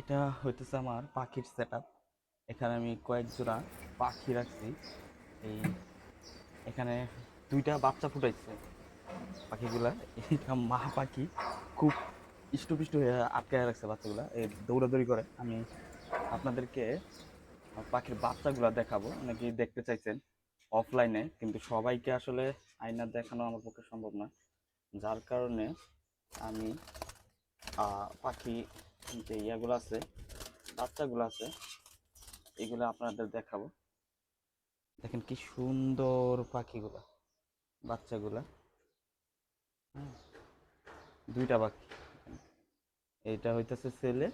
এটা হইতেছে আমার পাখির সেট আপ এখানে আমি কয়েক জোড়া পাখি রাখছি। এই এখানে দুইটা বাচ্চা ফুটাইছে পাখিগুলা। এটা মা পাখি খুব ইষ্টপিষ্ট হয়ে আটকায় রাখছে বাচ্চাগুলা। এই দৌড়াদৌড়ি করে। আমি আপনাদেরকে পাখির বাচ্চাগুলা দেখাবো। নাকি দেখতে চাইছেন অফলাইনে কিন্তু সবাইকে আসলে আয়না দেখানো আমার পক্ষে সম্ভব না যার কারণে আমি পাখি, যে ইয়াগুলো আছে, বাচ্চাগুলো আছে, এগুলো আপনাদের দেখাবো। দেখেন কি সুন্দর পাখিগুলা, বাচ্চাগুলা। দুইটা পাখি। এইটা হইতেছে ছেলে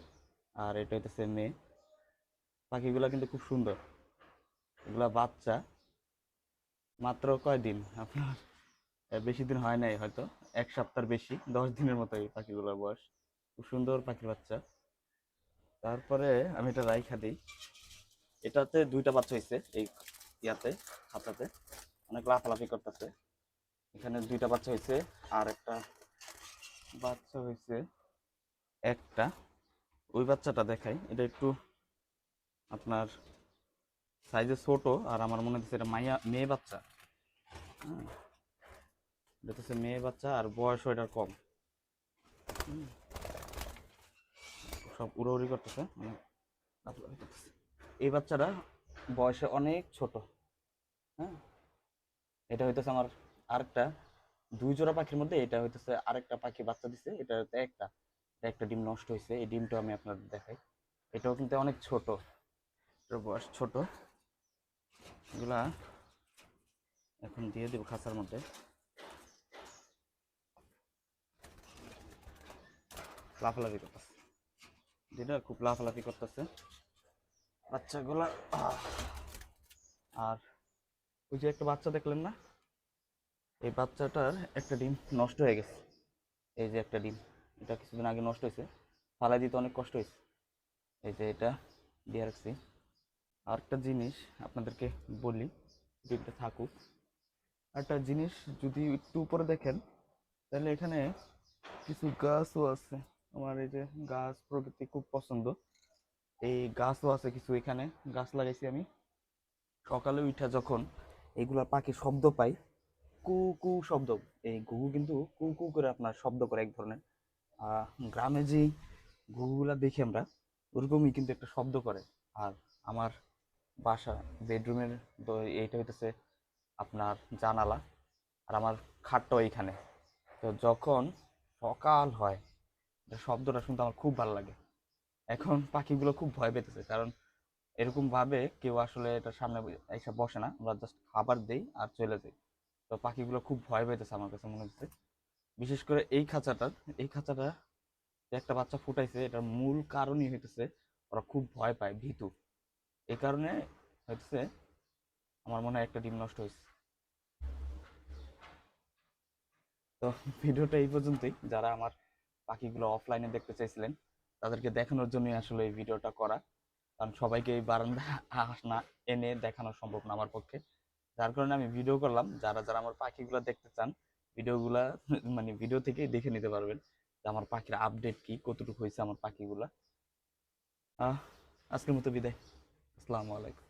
আর এটা হইতেছে মেয়ে। পাখিগুলা কিন্তু খুব সুন্দর। এগুলা বাচ্চা। মাত্র কয়দিন? আপনার বেশি দিন হয় নাই হয়তো। এক সপ্তাহ বেশি, দশ দিনের মতো এই পাখিগুলোর বয়স। খুব সুন্দর পাখির বাচ্চা। তারপরে আমি এটা রাইখা দিই। এটাতে দুইটা বাচ্চা হয়েছে এই ইয়াতে খাঁচাতে অনেক লাফালাফি করতেছে। এখানে দুইটা বাচ্চা হয়েছে আর একটা বাচ্চা হয়েছে একটা। ওই বাচ্চাটা দেখাই, এটা একটু আপনার সাইজে ছোট, আর আমার মনে হচ্ছে এটা মাইয়া, মেয়ে বাচ্চা। হ্যাঁ। এটা হচ্ছে মেয়ে বাচ্চা, আর বয়সও এটার কম। সব উড়াউড়ি করতেছে মানে। এই বাচ্চাটা বয়সে অনেক ছোট হ্যাঁ? এটা হইতেছে আমার আরেকটা, দুই জোড়া পাখির মধ্যে এটা হইতেছে আরেকটা পাখি বাচ্চা দিছে, এটা একটা। একটা ডিম নষ্ট হয়েছে এই ডিমটা আমি আপনাদের দেখাই। এটাও কিন্তু অনেক ছোট বয়স ছোট। এগুলা এখন দিয়ে দেবো খাঁচার মধ্যে। লাফালাফি করতেছে। যেটা খুব লাফালাফি করতেছে। বাচ্চাগুলা আর ওই যে একটা বাচ্চা দেখলেন না? এই বাচ্চাটার একটা ডিম নষ্ট হয়ে গেছে। এই যে একটা ডিম, এটা কিছুদিন আগে নষ্ট হয়েছে। ফালাই দিতে অনেক কষ্ট হয়েছে। এই যে এটা দিয়ে রাখছি। আর একটা জিনিস আপনাদেরকে বলি ডিমটা থাকুক। একটা জিনিস যদি একটু উপরে দেখেন, তাহলে এখানে কিছু গাছও আছে। আমার এই যে গাছ প্রকৃতি খুব পছন্দ। এই গাছও আছে কিছু এখানে, গাছ লাগাইছি আমি। সকালে উঠা যখন এগুলা পাখি শব্দ পাই, কু কু শব্দ, এই ঘুঘু কিন্তু কু কু করে আপনার শব্দ করে এক ধরনের। গ্রামে যে ঘুঘুগুলা দেখি আমরা, ওরকমই কিন্তু একটা শব্দ করে। আর আমার বাসা, বেডরুমের এইটা হইতেছে আপনার জানালা। আর আমার খাটটা এইখানে। তো যখন সকাল হয় শব্দটা শুনতে আমার খুব ভালো লাগে। এখন পাখিগুলো খুব ভয় পেতেছে, কারণ এরকম ভাবে কেউ আসলে এটা সামনে এসে বসে না। আমরা জাস্ট খাবার দেই আর চলে যাই। তো পাখিগুলো খুব ভয় পেতেছে আমার কাছে মনে হচ্ছে। বিশেষ করে এই খাঁচাটার এই খাঁচাটা একটা বাচ্চা ফুটাইছে, এটার মূল কারণই হইতেছে ওরা খুব ভয় পায়, ভীতু। এই কারণে হইতেছে আমার মনে হয় একটা ডিম নষ্ট হয়েছে তো ভিডিওটা এই পর্যন্তই। যারা আমার পাখিগুলো অফলাইনে দেখতে চাইছিলেন। তাদেরকে দেখানোর জন্যই আসলে এই ভিডিওটা করা। কারণ সবাইকে এই বারান্দা না এনে দেখানো সম্ভব না আমার পক্ষে। যার কারণে আমি ভিডিও করলাম। যারা যারা আমার পাখিগুলো দেখতে চান, ভিডিওগুলা মানে ভিডিও থেকেই দেখে নিতে পারবেন যে আমার পাখির আপডেট কি, কতটুকু হয়েছে আমার পাখিগুলা। আজকের মতো বিদায়। আসসালামু আলাইকুম।